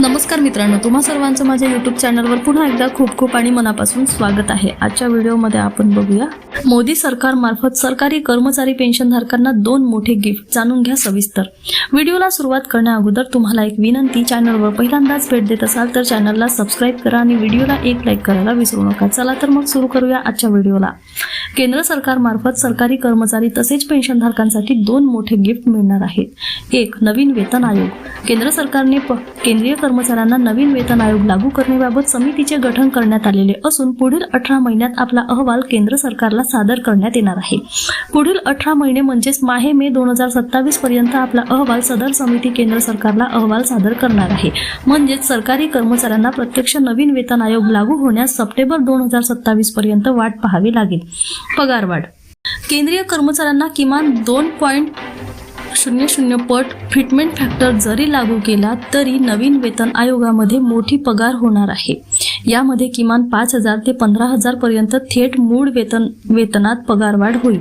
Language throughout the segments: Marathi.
नमस्कार मित्रांनो तुम्हा सर्वांचं माझ्या युट्यूब चॅनलवर पुन्हा एकदा खूप खूप आणि मनापासून स्वागत आहे. आजच्या व्हिडिओमध्ये आपण बघूया मोदी सरकारमार्फत सरकारी कर्मचारी पेन्शनधारकांना दोन मोठे गिफ्ट जाणून घ्या सविस्तर. व्हिडिओला सुरुवात करण्या अगोदर तुम्हाला एक विनंती चॅनलवर पहिल्यांदाच भेट देत असाल तर चॅनलला सबस्क्राईब करा आणि व्हिडिओला एक लाईक करायला विसरू नका. चला तर मग सुरू करूया आजच्या व्हिडिओला केंद्र सरकारमार्फत सरकारी कर्मचारी तसेच पेन्शनधारकांसाठी दोन मोठे गिफ्ट मिळणार आहेत. एक नवीन वेतन आयोग. केंद्र सरकारने प- केंद्रीय कर्मचाऱ्यांना नवीन वेतन आयोग लागू करण्याबाबत समितीचे गठन करण्यात आलेले असून पुढील अठरा महिन्यात आपला अहवाल केंद्र सरकारला सादर करण्यात येणार आहे. पुढील अठरा महिने म्हणजेच माहे मे दोन हजार सत्तावीस पर्यंत आपला अहवाल सदर समिती केंद्र सरकारला अहवाल सादर करणार आहे. म्हणजेच सरकारी कर्मचाऱ्यांना प्रत्यक्ष नवीन वेतन आयोग लागू होण्यास सप्टेंबर दोन हजार सत्तावीस पर्यंत वाट पाहावी लागेल. पगारवाढ. केंद्रीय कर्मचाऱ्यांना किमान दोन पॉईंट शून्य शून्य पट फिटमेंट फॅक्टर जरी लागू केला तरी नवीन वेतन आयोगामध्ये मोठी पगार होणार आहे. यामध्ये किमान पाच हजार ते पंधरा हजार पर्यंत थेट मूळ वेतन वेतनात पगारवाढ होईल.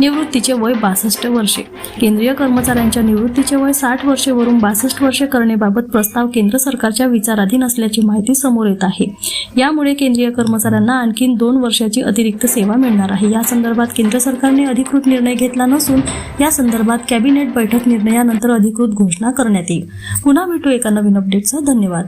निवृत्तीचे वय बासष्ट वर्षे. केंद्रीय कर्मचाऱ्यांच्या निवृत्तीचे वय साठ वर्षेवरून बासष्ट वर्षे करण्याबाबत प्रस्ताव केंद्र सरकारच्या विचाराधीन असल्याची माहिती समोर येत आहे. यामुळे केंद्रीय कर्मचाऱ्यांना आणखी दोन वर्षाची अतिरिक्त सेवा मिळणार आहे. या संदर्भात केंद्र सरकारने अधिकृत निर्णय घेतला नसून या संदर्भात कॅबिनेट बैठक निर्णयानंतर अधिकृत घोषणा करण्यात येईल. पुन्हा भेटू एका नवीन अपडेटचा धन्यवाद.